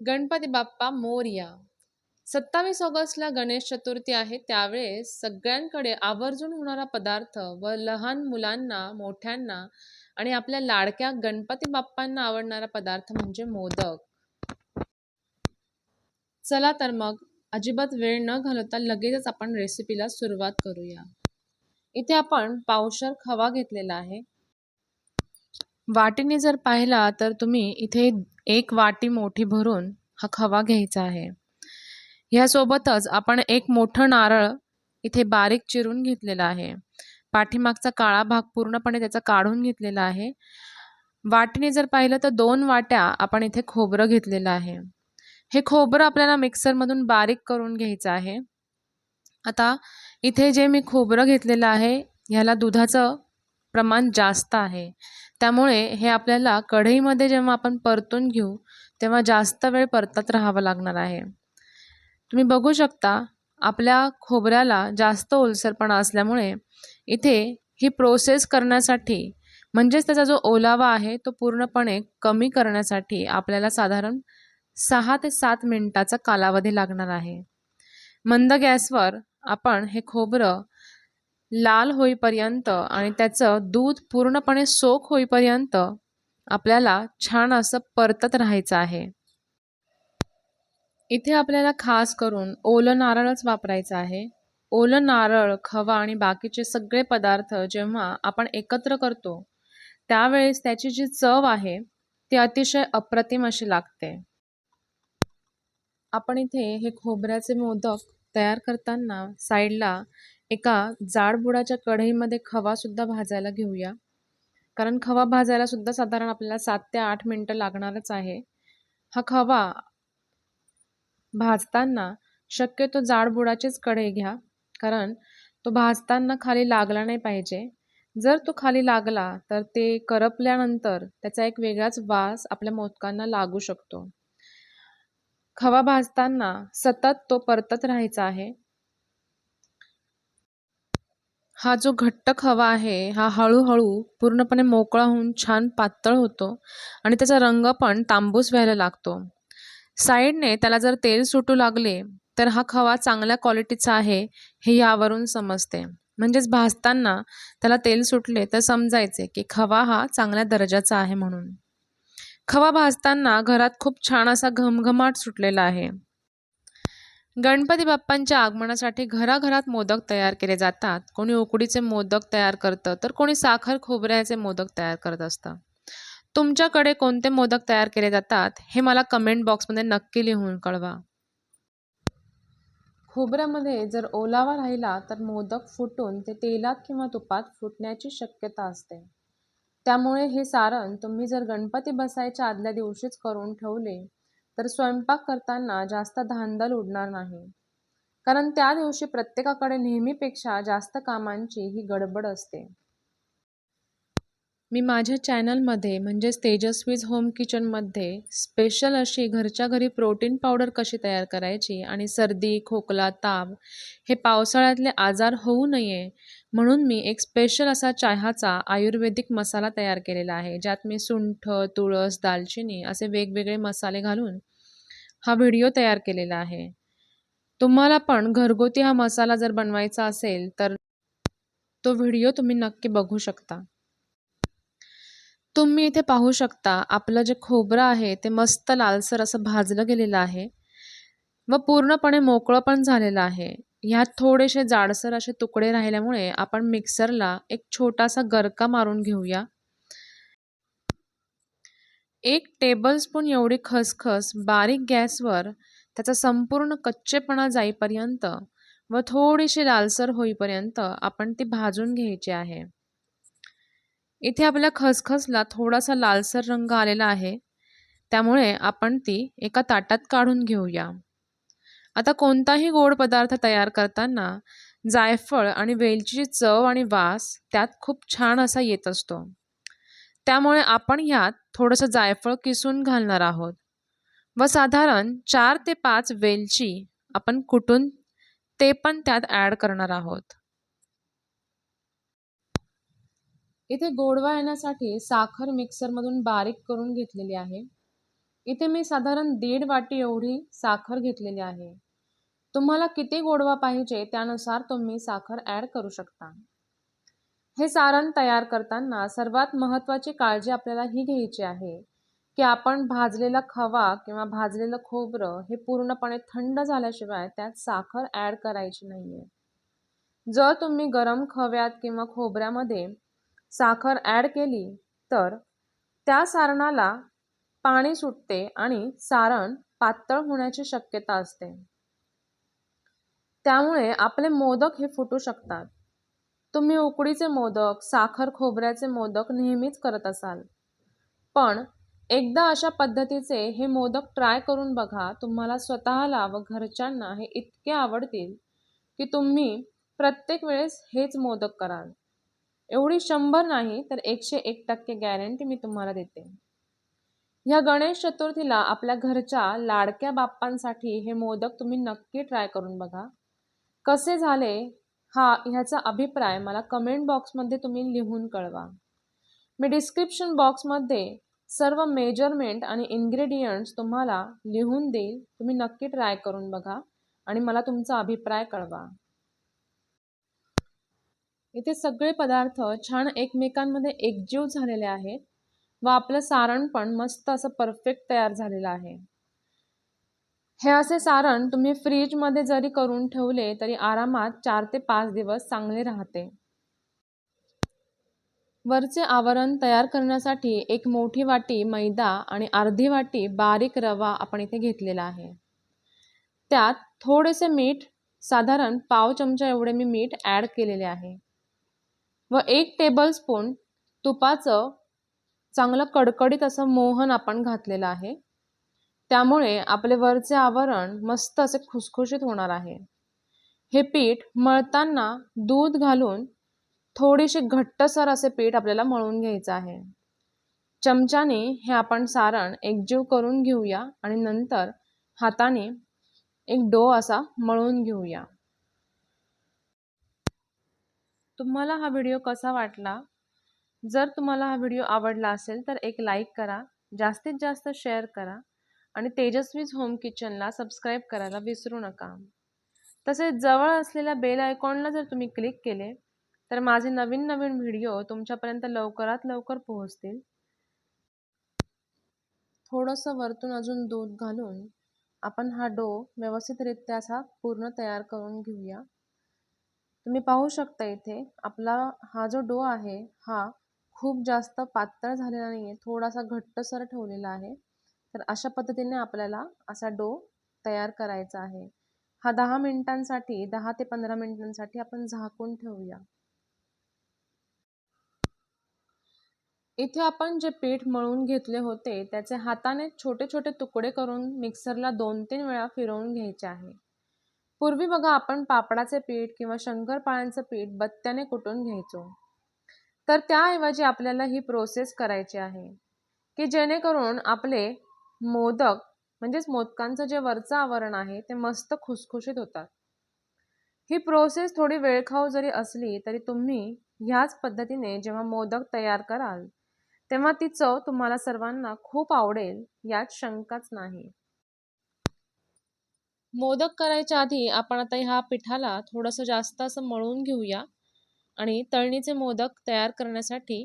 गणपती बाप्पा मोरया. सत्तावीस ऑगस्टला गणेश चतुर्थी आहे. त्यावेळेस सगळ्यांकडे आवर्जून होणारा पदार्थ व लहान मुलांना मोठ्यांना आणि आपल्या लाडक्या गणपती बाप्पांना आवडणारा पदार्थ म्हणजे मोदक. चला तर मग अजिबात वेळ न घालवता लगेचच आपण रेसिपीला सुरुवात करूया. इथे आपण पावशर खवा घेतलेला आहे. वाटीने जर पाहिला तर तुम्ही इथे एक वाटी मोठी भरून हा खवा घ्यायचा आहे. ह्यासोबतच आपण एक मोठं नारळ इथे बारीक चिरून घेतलेला आहे. पाठीमागचा काळा भाग पूर्णपणे त्याचा काढून घेतलेला आहे. वाटीने जर पाहिलं तर दोन वाट्या आपण इथे खोबरं घेतलेलं आहे. हे खोबरं आपल्याला मिक्सरमधून बारीक करून घ्यायचं आहे. आता इथे जे मी खोबरं घेतलेलं आहे ह्याला दुधाचं प्रमाण जास्त आहे. त्यामुळे हे आपल्याला कढईमध्ये जेव्हा आपण परतून घेऊ तेव्हा जास्त वेळ परतत राहावं लागणार आहे. तुम्ही बघू शकता आपल्या खोबऱ्याला जास्त ओलसरपणा असल्यामुळे इथे ही प्रोसेस करण्यासाठी म्हणजेच त्याचा जो ओलावा आहे तो पूर्णपणे कमी करण्यासाठी आपल्याला साधारण सहा ते सात मिनटाचा कालावधी लागणार आहे. मंद गॅसवर आपण हे खोबरं लाल होईपर्यंत आणि त्याचं दूध पूर्णपणे सोक होईपर्यंत आपल्याला छान असं परतत राहायचं आहे. इथे आपल्याला खास करून ओलं नारळच वापरायचं आहे. ओलं नारळ खवा आणि बाकीचे सगळे पदार्थ जेव्हा आपण एकत्र करतो त्यावेळेस त्याची जी चव आहे ती अतिशय अप्रतिम अशी लागते. आपण इथे हे खोबऱ्याचे मोदक तयार करताना साईडला एका जाडबुडाच्या कढईमध्ये खवासुद्धा भाजायला घेऊया. कारण खवा भाजायला सुद्धा साधारण आपल्याला सात ते आठ मिनटं लागणारच आहे. हा खवा भाजताना शक्यतो जाडबुडाचीच कढई घ्या. कारण तो भाजताना खाली लागला नाही पाहिजे. जर तो खाली लागला तर ते करपल्यानंतर त्याचा एक वेगळाच वास आपल्या मोदकांना लागू शकतो. खवा भाजताना सतत तो परतत राहायचा आहे. हा जो घट्ट खवा आहे हा हळूहळू पूर्णपणे मोकळा होऊन छान पातळ होतो आणि त्याचा रंग पण तांबूस व्हायला लागतो. साईडने त्याला जर तेल सुटू लागले तर हा खवा चांगल्या क्वालिटीचा आहे हे यावरून समजते. म्हणजेच भाजताना त्याला तेल सुटले तर समजायचे की खवा हा चांगल्या दर्जाचा आहे म्हणून. खवा भाजताना घरात खूप छान असा घमघमाट सुटलेला आहे. गणपती बाप्पांच्या आगमनासाठी घराघरात मोदक तयार केले जातात. कोणी उकडीचे मोदक तयार करतं तर कोणी साखर खोबऱ्याचे मोदक तयार करत असतं. तुमच्याकडे कोणते मोदक तयार केले जातात हे मला कमेंट बॉक्समध्ये नक्की लिहून कळवा. खोबऱ्यामध्ये जर ओलावा राहिला तर मोदक फुटून ते तेलात किंवा तुपात फुटण्याची शक्यता असते. त्यामुळे हे सारण तुम्ही जर गणपती बसायच्या आदल्या दिवशीच करून ठेवले तर स्वयंपाक करताना जास्त धांदल उडणार नाही. कारण त्या दिवशी प्रत्येकाकडे नेहमीपेक्षा जास्त कामांची ही गडबड असते. मी माझ्या चॅनलमध्ये म्हणजेच तेजस्वीज होम किचनमध्ये स्पेशल अशी घरच्या घरी प्रोटीन पावडर कशी तयार करायची आणि सर्दी खोकला ताप हे पावसाळ्यातले आजार होऊ नये म्हणून मी एक स्पेशल असा चहाचा आयुर्वेदिक मसाला तयार केलेला आहे. ज्यात मी सुंठ तुळस दालचिनी असे वेगवेगळे मसाले घालून हा व्हिडिओ तयार केलेला आहे. तुम्हाला पण घरगुती हा मसाला जर बनवायचा असेल तर तो व्हिडिओ तुम्ही नक्की बघू शकता. तुम्ही इथे पाहू शकता आपलं जे खोबरं आहे ते मस्त लालसर असं भाजलं गेलेलं आहे व पूर्णपणे मोकळं पण झालेलं आहे. ह्यात थोडेसे जाडसर असे तुकडे राहिल्यामुळे आपण मिक्सरला एक छोटासा गरका मारून घेऊया. एक टेबलस्पून एवढी खसखस बारीक गॅसवर त्याचा संपूर्ण कच्चेपणा जाईपर्यंत व थोडीशी लालसर होईपर्यंत आपण ती भाजून घ्यायची आहे. इथे आपल्या खसखसला थोडासा लालसर रंग आलेला आहे. त्यामुळे आपण ती एका ताटात काढून घेऊया. आता कोणताही गोड पदार्थ तयार करताना जायफळ आणि वेलचीची चव आणि वास त्यात खूप छान असा येत असतो. त्यामुळे आपण ह्यात थोडंसं जायफळ किसून घालणार आहोत. व साधारण चार ते पाच वेलची आपण कुटून ते पण त्यात ॲड करणार आहोत. इथे गोडवा येण्यासाठी साखर मिक्सरमधून बारीक करून घेतलेली आहे. इथे मी साधारण दीड वाटी एवढी साखर घेतलेली आहे. तुम्हाला किती गोडवा पाहिजे त्यानुसार तुम्ही साखर ॲड करू शकता. हे सारण तयार करताना सर्वात महत्त्वाची काळजी आपल्याला ही घ्यायची आहे की आपण भाजलेला खवा किंवा भाजलेलं खोबरं हे पूर्णपणे थंड झाल्याशिवाय त्यात साखर ॲड करायची नाही आहे जर तुम्ही गरम खव्यात किंवा खोबऱ्यामध्ये साखर ॲड केली तर त्या सारणाला पाणी सुटते आणि सारण पातळ होण्याची शक्यता असते. त्यामुळे आपले मोदक हे फुटू शकतात. तुम्ही उकडीचे मोदक साखर खोबऱ्याचे मोदक नेहमीच करत असाल. पण एकदा अशा पद्धतीचे हे मोदक ट्राय करून बघा तुम्हाला स्वतःला व घरच्यांना हे इतके आवडतील की तुम्ही प्रत्येक वेळेस हेच मोदक कराल. एवढी शंभर नाही तर एकशे एक टक्के गॅरंटी मी तुम्हाला देते. ह्या गणेश चतुर्थीला आपल्या घरच्या लाडक्या बाप्पांसाठी हे मोदक तुम्ही नक्की ट्राय करून बघा. कसे झाले? हा ह्याचा अभिप्राय मला कमेंट बॉक्समध्ये तुम्ही लिहून कळवा. मी डिस्क्रिप्शन बॉक्समध्ये सर्व मेजरमेंट आणि इन्ग्रेडियंट्स तुम्हाला लिहून देईल. तुम्ही नक्की ट्राय करून बघा आणि मला तुमचा अभिप्राय कळवा. इथे सगळे पदार्थ छान एकमेकांमध्ये एकजीव झालेले आहेत व आपलं सारण पण मस्त असं परफेक्ट तयार झालेलं आहे. हे असे सारण तुम्ही फ्रीजमध्ये जरी करून ठेवले तरी आरामात चार ते पाच दिवस चांगले राहते. वरचे आवरण तयार करण्यासाठी एक मोठी वाटी मैदा आणि अर्धी वाटी बारीक रवा आपण इथे घेतलेला आहे. त्यात थोडेसे मीठ साधारण पाव चमचा एवढे मी मीठ ॲड केलेले आहे. व एक टेबलस्पून तुपाचं चांगलं कडकडीत असं मोहन आपण घातलेलं आहे. त्यामुळे आपले वरचे आवरण मस्त असे खुसखुशीत होणार आहे. हे पीठ मळताना दूध घालून थोडीशी घट्टसर असे पीठ आपल्याला मळून घ्यायचं आहे. चमच्याने हे आपण सारण एकजीव करून घेऊया आणि नंतर हाताने एक डो असा मळून घेऊया. तुम्हाला हा व्हिडिओ कसा वाटला? जर तुम्हाला हा व्हिडिओ आवडला असेल तर एक लाईक करा जास्तीत जास्त शेअर करा आणि तेजस्वीज होम किचनला सबस्क्राईब करायला विसरू नका. तसेच जवळ असलेल्या बेल आयकॉनला जर तुम्ही क्लिक केले तर माझे नवीन नवीन व्हिडिओ तुमच्यापर्यंत लवकरात लवकर पोहोचतील. थोडंसं वरतून अजून दूध घालून आपण हा डो व्यवस्थितरित्या असा पूर्ण तयार करून घेऊया. तुम्ही पाहू शकता इथे आपला हा जो डो आहे हा खूप जास्त पातळ झालेला नाही आहे थोडासा घट्टसर ठेवलेला आहे. तर अशा पद्धतीने आपल्याला असा डो तयार करायचा आहे. हा दहा मिनिटांसाठी दहा ते पंधरा मिनिटांसाठी आपण झाकून ठेवूया. इथे आपण जे पीठ मळून घेतले होते त्याचे हाताने छोटे छोटे तुकडे करून मिक्सरला दोन तीन वेळा फिरवून घ्यायचे आहे. पूर्वी बघा आपण पापडाचे पीठ किंवा शंकरपाळ्यांचं पीठ बत्त्याने कुटून घ्यायचो. तर त्याऐवजी आपल्याला ही प्रोसेस करायची आहे की जेणेकरून आपले मोदक म्हणजेच मोदकांचं जे वरचं आवरण आहे ते मस्त खुसखुशीत होतात. ही प्रोसेस थोडी वेळखाऊ जरी असली तरी तुम्ही ह्याच पद्धतीने जेव्हा मोदक तयार कराल तेव्हा ती चव तुम्हाला सर्वांना खूप आवडेल यात शंकाच नाही. मोदक करायच्या आधी आपण आता ह्या पिठाला थोडंसं जास्त असं मळून घेऊया आणि तळणीचे मोदक तयार करण्यासाठी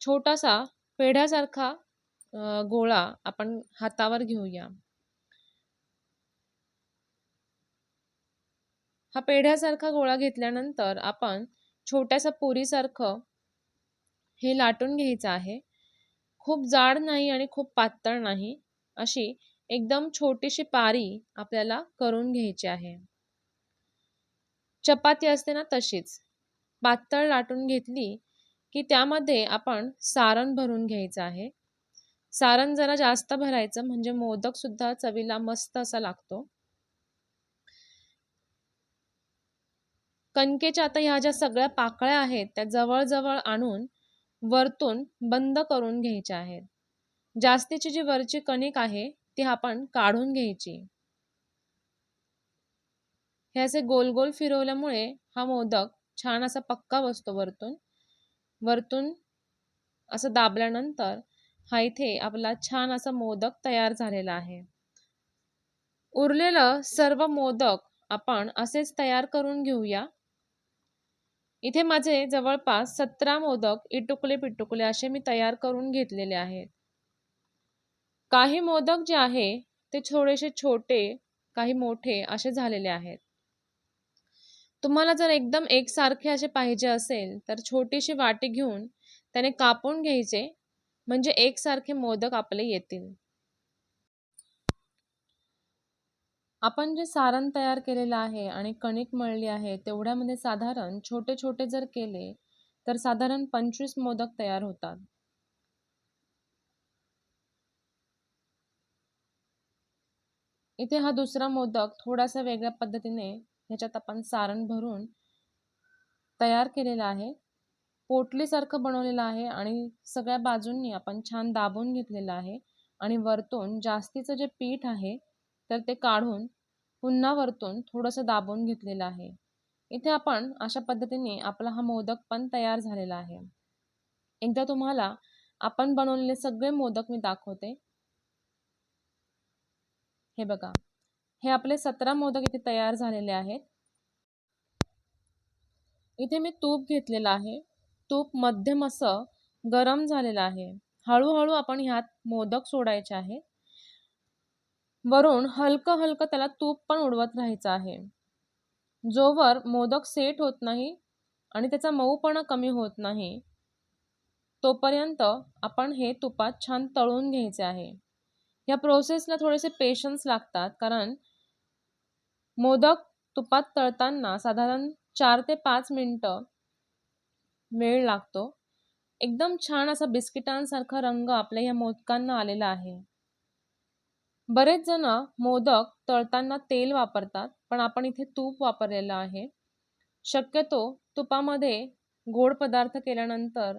छोटासा पेढ्यासारखा गोळा आपण हातावर घेऊया. हा पेढ्यासारखा गोळा घेतल्यानंतर आपण छोट्यासा पुरीसारखं हे लाटून घ्यायचं आहे. खूप जाड नाही आणि खूप पातळ नाही अशी एकदम छोटीशी पारी आपल्याला करून घ्यायची आहे. चपाती असते ना तशीच. पातळ लाटून घेतली की त्यामध्ये आपण सारण भरून घ्यायचं आहे. सारण जरा जास्त भरायचं म्हणजे मोदक सुद्धा चवीला मस्त असा लागतो. कणकेच्या आता ह्या ज्या सगळ्या पाकळ्या आहेत त्या जवळजवळ आणून वरतून बंद करून घ्यायच्या आहेत. जास्तीची जी वरची कणिक आहे ती आपण काढून घ्यायची. हे असे गोल गोल फिरवल्यामुळे हा मोदक छान असा पक्का बसतो वरतून. वरतून असं दाबल्यानंतर हा इथे आपला छान असा मोदक तयार झालेला आहे. उरलेलं सर्व मोदक आपण असेच तयार करून घेऊया. इथे माझे जवळपास सतरा मोदक इटुकले पिटुकले असे मी तयार करून घेतलेले आहेत. काही मोदक जे आहे ते थोडेसे छोटे काही मोठे असे झालेले आहेत. तुम्हाला जर एकदम एकसारखे असे पाहिजे असेल तर छोटीशी वाटी घेऊन त्याने कापून घ्यायचे म्हणजे एकसारखे मोदक आपले येतील. आपण जे सारण तयार केलेलं आहे आणि कणिक मळली आहे तेवढ्यामध्ये साधारण छोटे छोटे जर केले तर साधारण पंचवीस मोदक तयार होतात. इथे हा दुसरा मोदक थोडासा वेगळ्या पद्धतीने ह्याच्यात आपण सारण भरून तयार केलेला आहे. पोटलीसारखं बनवलेलं आहे आणि सगळ्या बाजूंनी आपण छान दाबून घेतलेलं आहे आणि वरतून जास्तीचं जे पीठ आहे तर ते काढून पुन्हा वरतून थोडंसं दाबून घेतलेलं आहे. इथे आपण अशा पद्धतीने आपला हा मोदक पण तयार झालेला आहे. एकदा तुम्हाला आपण बनवलेले सगळे मोदक मी दाखवते. हे बघा हे आपले सतरा मोदक इथे तयार झालेले आहेत. इथे मी तूप घेतलेलं आहे. तूप मध्यम असं गरम झालेलं आहे. हळूहळू आपण ह्यात मोदक सोडायचे आहे. वरून हलकं हलकं त्याला तूप पण उडवत राहायचं आहे. जोवर मोदक सेट होत नाही आणि त्याचा मऊपणा कमी होत नाही तोपर्यंत आपण हे तुपात छान तळून घ्यायचे आहे. या प्रोसेसला थोडेसे पेशन्स लागतात कारण मोदक तुपात तळताना साधारण चार ते पाच मिनटं वेळ लागतो. एकदम छान असा बिस्किटांसारखा रंग आपल्या या मोदकांना आलेला आहे. बरेच जण मोदक तळताना तेल वापरतात पण आपण इथे तूप वापरलेलं आहे. शक्यतो तुपामध्ये गोड पदार्थ केल्यानंतर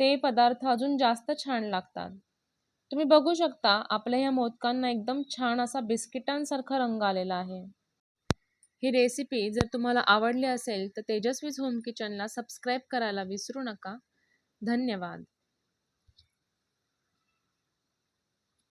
ते पदार्थ अजून जास्त छान लागतात. तुम्ही बघू शकता आपल्या ह्या मोदकांना एकदम छान असा बिस्किटांसारखा रंग आलेला आहे. ही रेसिपी जर तुम्हाला आवडली असेल तर तेजस्वीज होम किचनला सबस्क्राईब करायला विसरू नका. धन्यवाद.